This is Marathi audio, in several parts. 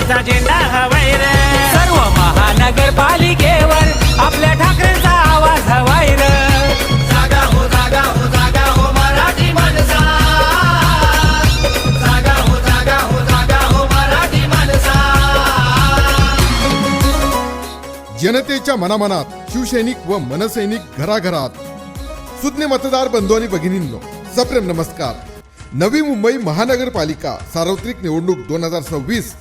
झेंडा हवाय रे. सर्व महानगरपालिकेवर आपल्या ठाकरेंचा आवाज हवाय र. जागा हो जागा हो जागा हो मराठी माणसा. जागा हो जागा हो जागा हो मराठी माणसा. जनतेच्या मनामनात शिवसैनिक व मनसैनिक घराघरात. सुज्ञ मतदार बंधू आणि भगिनींनो सप्रेम नमस्कार. नवी मुंबई महानगरपालिका सार्वत्रिक निवडणूक दोन हजार सव्वीस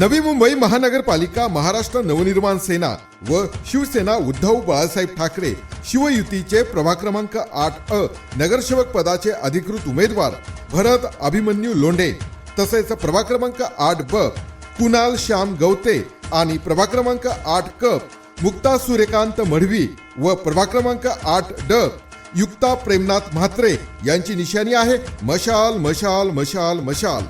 नवी मुंबई महानगरपालिका महाराष्ट्र नवनिर्माण सेना व शिवसेना उद्धव बाळासाहेब ठाकरे शिवयुतीचे प्रभाग क्रमांक आठ अ नगरसेवक पदाचे अधिकृत उमेदवार भरत अभिमन्यू लोंढे तसेच प्रभाग क्रमांक आठ ब कुणाल श्याम गवते आणि प्रभाग क्रमांक आठ क मुक्ता सूर्यकांत मढवी व प्रभाग क्रमांक आठ ड युक्ता प्रेमनाथ म्हात्रे यांची निशाणी आहे. मशाल मशाल मशाल मशाल.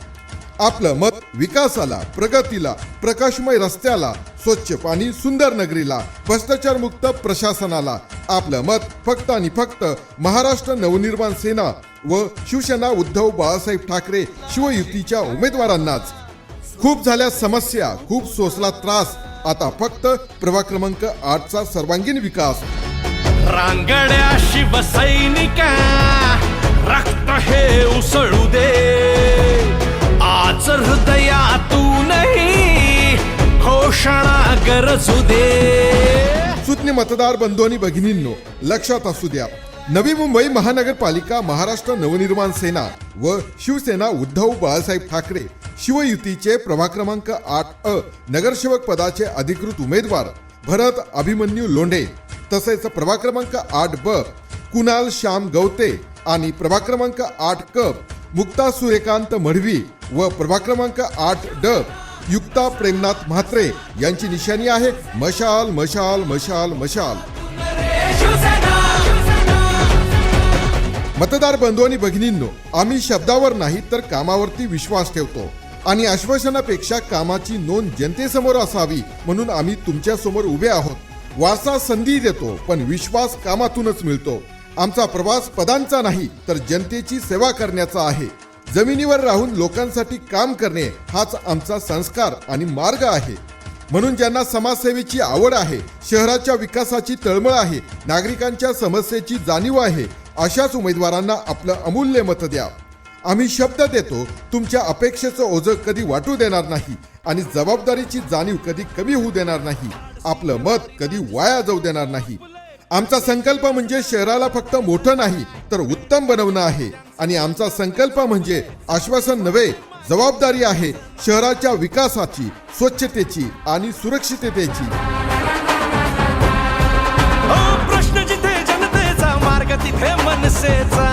आपलं मत विकासाला प्रगतीला प्रकाशमय रस्त्याला स्वच्छ पाणी सुंदर नगरीला भ्रष्टाचार मुक्त प्रशासनाला. आपलं मत फक्त आणि फक्त महाराष्ट्र नवनिर्माण सेना व शिवसेना उद्धव बाळासाहेब ठाकरे शिवयुतीच्या उमेदवारांनाच. खूप झाल्या समस्या खूप सोसला त्रास. आता फक्त प्रभाग क्रमांक आठचा सर्वांगीण विकास. रांगड्या शिवसैनिका रक्त हे उसळू गरजू दे सुज्ञ मतदार बंधू आणि भगिनींनो लक्षात असू द्या. नवी मुंबई महानगरपालिका महाराष्ट्र नवनिर्माण सेना व शिवसेना उद्धव बाळासाहेब ठाकरे शिवयुतीचे प्रभाग क्रमांक आठ अ नगरसेवक पदाचे अधिकृत उमेदवार भरत अभिमन्यू लोंढे तसेच प्रभाग क्रमांक आठ ब कुणाल श्याम गवते आणि प्रभाग क्रमांक आठ क मुक्ता सूर्यकांत मढवी व प्रभाग क्रमांक आठ ड युक्ता प्रेमनाथ म्हात्रे यांची निशाणी आहे. मशाल मशाल मशाल मशाल. मतदार बंधू आणि भगिनींनो आम्ही शब्दावर नाही तर कामावरती विश्वास ठेवतो. आणि आश्वासनापेक्षा कामाची नोंद जनतेसमोर असावी म्हणून आम्ही तुमच्यासमोर उभे आहोत. वारसा संधी देतो पण विश्वास कामातूनच मिळतो. आमचा प्रवास पदांचा नाही तर जनतेची सेवा करण्याचा आहे. जमिनीवर राहून लोकांसाठी काम करणे हाच आमचा संस्कार आणि मार्ग आहे. म्हणून ज्यांना समाजसेवेची आवड आहे शहराच्या विकासाची तळमळ आहे नागरिकांच्या समस्येची जाणीव आहे अशाच उमेदवारांना आपलं अमूल्य मत द्या. आम्ही शब्द देतो तुमच्या अपेक्षेचं ओझं कधी वाटू देणार नाही आणि जबाबदारीची जाणीव कधी कमी होऊ देणार नाही. आपलं मत कधी वाया जाऊ देणार नाही. आमचा संकल्प म्हणजे शहराला फक्त मोठं नाही तर उत्तम बनवणं आहे. आणि आमचा संकल्प म्हणजे आश्वासन नव्हे जबाबदारी आहे शहराच्या विकासाची स्वच्छतेची आणि सुरक्षिततेची. हो प्रश्न जिथे जनतेचा मार्ग तिथे मनसेचा.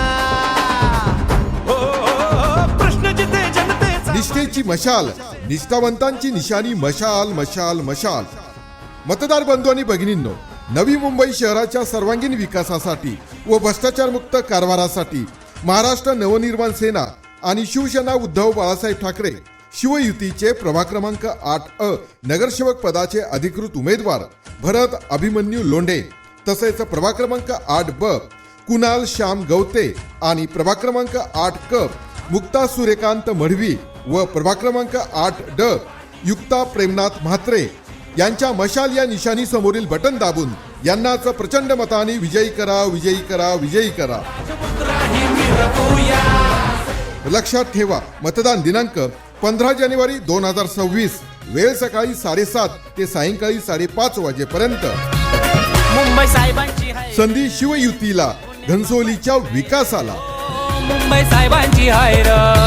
हो, हो, प्रश्न जिथे जनतेचा निष्ठेची मशाल निष्ठावंतांची निशाणी मशाल मशाल मशाल. मतदार बंधू आणि भगिनींनो नवी मुंबई शहराच्या सर्वांगीण विकासासाठी व भ्रष्टाचारमुक्त कारभारासाठी महाराष्ट्र नवनिर्माण सेना आणि शिवसेना उद्धव बाळासाहेब ठाकरे शिवयुतीचे प्रभाग क्रमांक आठ अ नगरसेवक पदाचे अधिकृत उमेदवार भरत अभिमन्यू लोंढे तसेच प्रभाग क्रमांक आठ ब कुणाल श्याम गवते आणि प्रभाग क्रमांक आठ क मुक्ता सूर्यकांत मढवी व प्रभाग क्रमांक आठ ड युक्ता प्रेमनाथ म्हात्रे यांच्या मशाल या निशाणी समोरील बटन दाबून यांनाच प्रचंड मताने विजयी करा विजयी करा विजयी करा. लक्षात ठेवा मतदान दिनांक पंधरा जानेवारी दोन हजार सव्वीस वेळ सकाळी साडेसात ते सायंकाळी साडेपाच वाजेपर्यंत. मुंबई साहेबांची संधी शिवयुतीला घनसोलीच्या विकासाला. मुंबई साहेबांची हाय र.